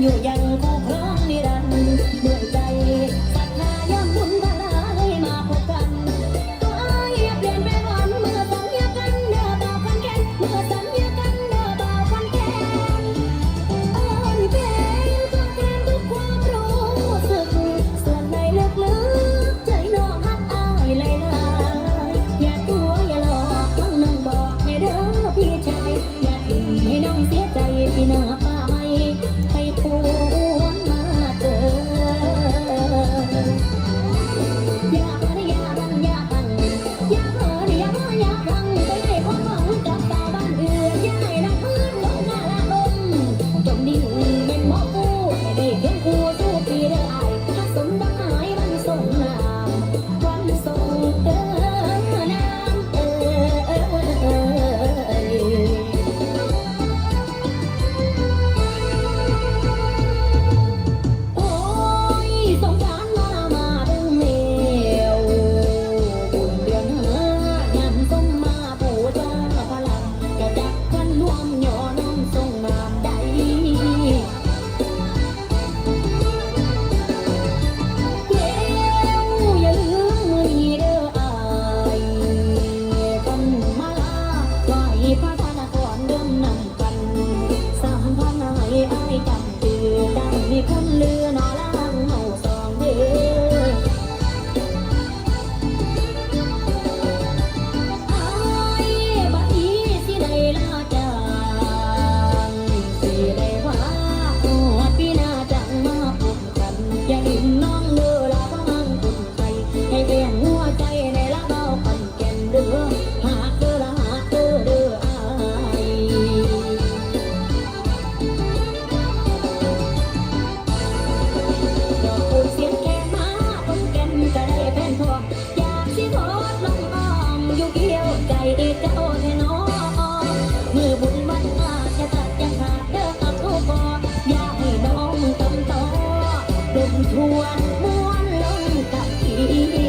อยู่ยังคง ดมชวนม้วนลงกับพี่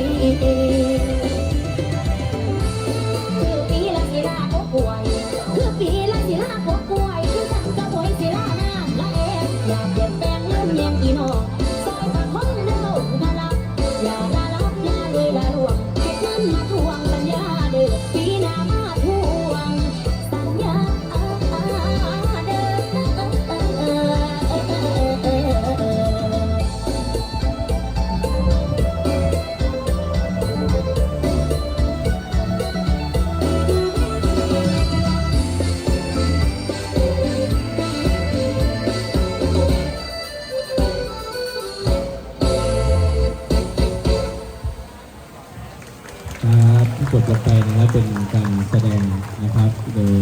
ครับที่จบลงไปนะครับเป็นการแสดงนะครับ โดย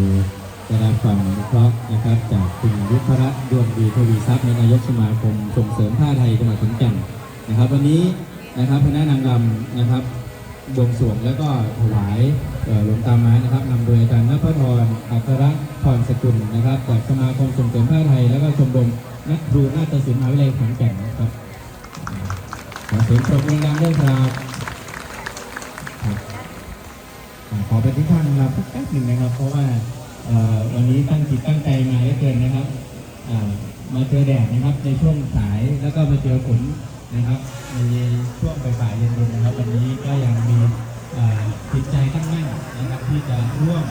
ได้รับความอนุเคราะห์นะครับ จากคุณยุพรัตน์ดวงดีทวีทรัพย์ในนายกสมาคมส่งเสริมผ้าไทยจังหวัดขอนแก่นนะครับ วันนี้นะครับคณะนางรำนะครับบวงสรวงแล้วก็ถวายหลวงตาไม้นะครับนำโดยอาจารย์นภธรอัครพรสกุลนะครับจากสมาคมส่งเสริมผ้าไทย แล้วก็ชมรมนักครูนาฏศิลป์มหาวิทยาลัยขอนแก่นนะครับขอเสียงปรบมือดังด้วยครับ อ่า ขอไปที่ท่านนะครับสักแป๊บหนึ่งนะครับ เพราะว่าวันนี้ตั้งจิตตั้งใจมาเหลือเกินนะครับมาเจอแดดนะครับในช่วงสายแล้วก็มาเจอฝนนะครับในช่วงบ่ายๆเย็นๆนะครับ วันนี้ก็ยังมีจิตใจตั้งมั่นนะครับที่จะร่วม